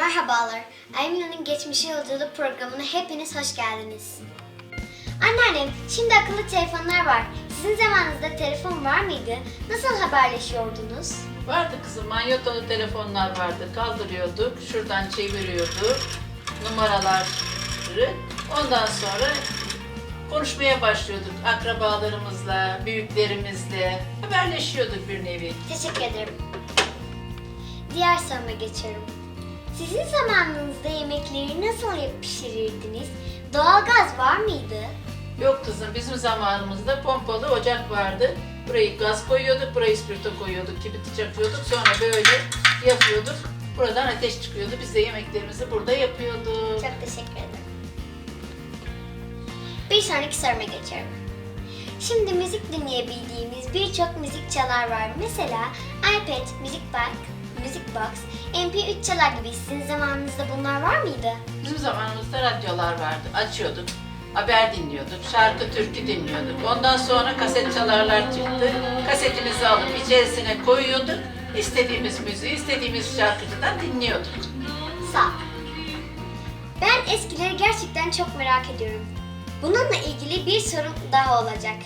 Merhabalar, Aymina'nın Geçmişe Yolculuk programına hepiniz hoş geldiniz. Anneannem, şimdi akıllı telefonlar var. Sizin zamanınızda telefon var mıydı? Nasıl haberleşiyordunuz? Vardı kızım, manyetolu telefonlar vardı. Kaldırıyorduk, şuradan çeviriyorduk numaraları. Ondan sonra konuşmaya başlıyorduk akrabalarımızla, büyüklerimizle. Haberleşiyorduk bir nevi. Teşekkür ederim. Diğer soruma geçiyorum. Sizin zamanınızda yemekleri nasıl pişirirdiniz? Doğalgaz var mıydı? Yok kızım, bizim zamanımızda pompalı ocak vardı. Burayı gaz koyuyorduk, burayı spirto koyuyorduk, kibrit çakıyorduk. Sonra böyle yapıyorduk. Buradan ateş çıkıyordu. Biz de yemeklerimizi burada yapıyorduk. Çok teşekkür ederim. Bir sonraki soruma geçiyorum. Şimdi müzik dinleyebildiğimiz birçok müzik çalar var. Mesela iPad, Music Box, Music Box, MP3 çalar gibi. Sizin zamanınızda bunlar var mıydı? Bizim zamanımızda radyolar vardı. Açıyorduk. Haber dinliyorduk. Şarkı, türkü dinliyorduk. Ondan sonra kaset çalarlar çıktı. Kasetimizi alıp içerisine koyuyorduk. İstediğimiz müziği, istediğimiz şarkıcıdan dinliyorduk. Sağ ol. Ben eskileri gerçekten çok merak ediyorum. Bununla ilgili bir sorum daha olacak.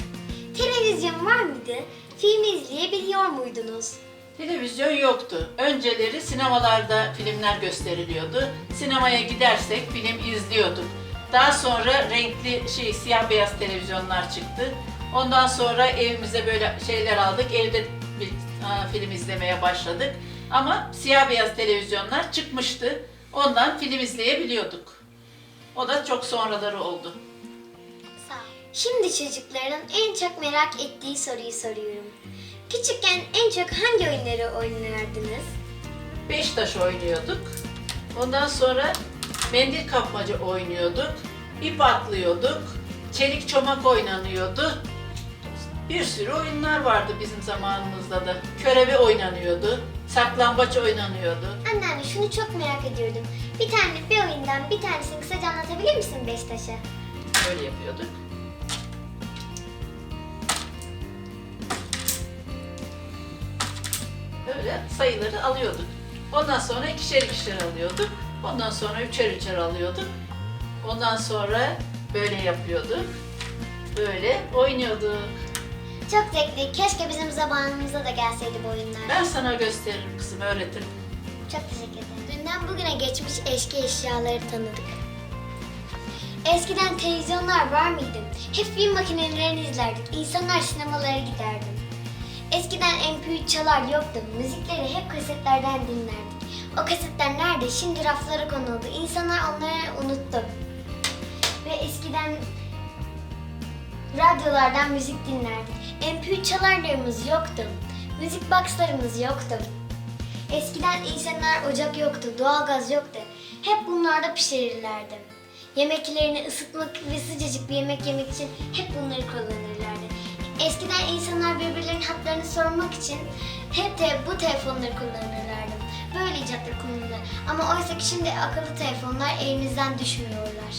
Televizyon var mıydı? Film izleyebiliyor muydunuz? Televizyon yoktu. Önceleri sinemalarda filmler gösteriliyordu. Sinemaya gidersek film izliyorduk. Daha sonra renkli şey siyah beyaz televizyonlar çıktı. Ondan sonra evimize böyle şeyler aldık. Evde bir film izlemeye başladık. Ama siyah beyaz televizyonlar çıkmıştı. Ondan film izleyebiliyorduk. O da çok sonraları oldu. Şimdi çocukların en çok merak ettiği soruyu soruyorum. Küçükken en çok hangi oyunları oynardınız? Beş taş oynuyorduk. Ondan sonra mendil kapmaca oynuyorduk. İp atlıyorduk. Çelik çomak oynanıyordu. Bir sürü oyunlar vardı bizim zamanımızda da. Köreve oynanıyordu. Saklambaç oynanıyordu. Anneanne şunu çok merak ediyordum. Bir tane bir oyundan bir tanesini kısaca anlatabilir misin Beşiktaş'a? Böyle yapıyorduk. Böyle sayıları alıyorduk. Ondan sonra ikişer ikişer alıyorduk. Ondan sonra üçer üçer alıyorduk. Ondan sonra böyle yapıyorduk. Böyle oynuyorduk. Çok zevkli. Keşke bizim zamanımızda da gelseydi bu oyunlar. Ben sana gösteririm kızım, öğretirim. Çok teşekkür ederim. Dünden bugüne geçmiş eski eşyaları tanıdık. Eskiden televizyonlar var mıydı? Hep film makinelerini izlerdik. İnsanlar sinemalara giderdi. Eskiden MP3 çalar yoktu. Müzikleri hep kasetlerden dinlerdik. O kasetler nerede? Şimdi raflara konuldu. İnsanlar onları unuttu. Ve eskiden radyolardan müzik dinlerdik. MP3 çalarlarımız yoktu. Müzik boxlarımız yoktu. Eskiden insanlar ocak yoktu, doğalgaz yoktu. Hep bunlarda pişirirlerdi. Yemeklerini ısıtmak ve sıcacık bir yemek yemek için hep bunları kullanırlardı. Eskiden insanlar birbirlerinin hatlarını sormak için hep de bu telefonları kullanırlardı. Böyle icatlar kullanılır. Ama oysa ki şimdi akıllı telefonlar elimizden düşmüyorlar.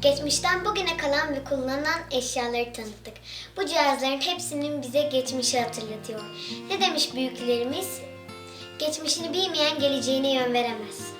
Geçmişten bugüne kalan ve kullanılan eşyaları tanıttık. Bu cihazların hepsinin bize geçmişi hatırlatıyor. Ne demiş büyüklerimiz? Geçmişini bilmeyen geleceğine yön veremez.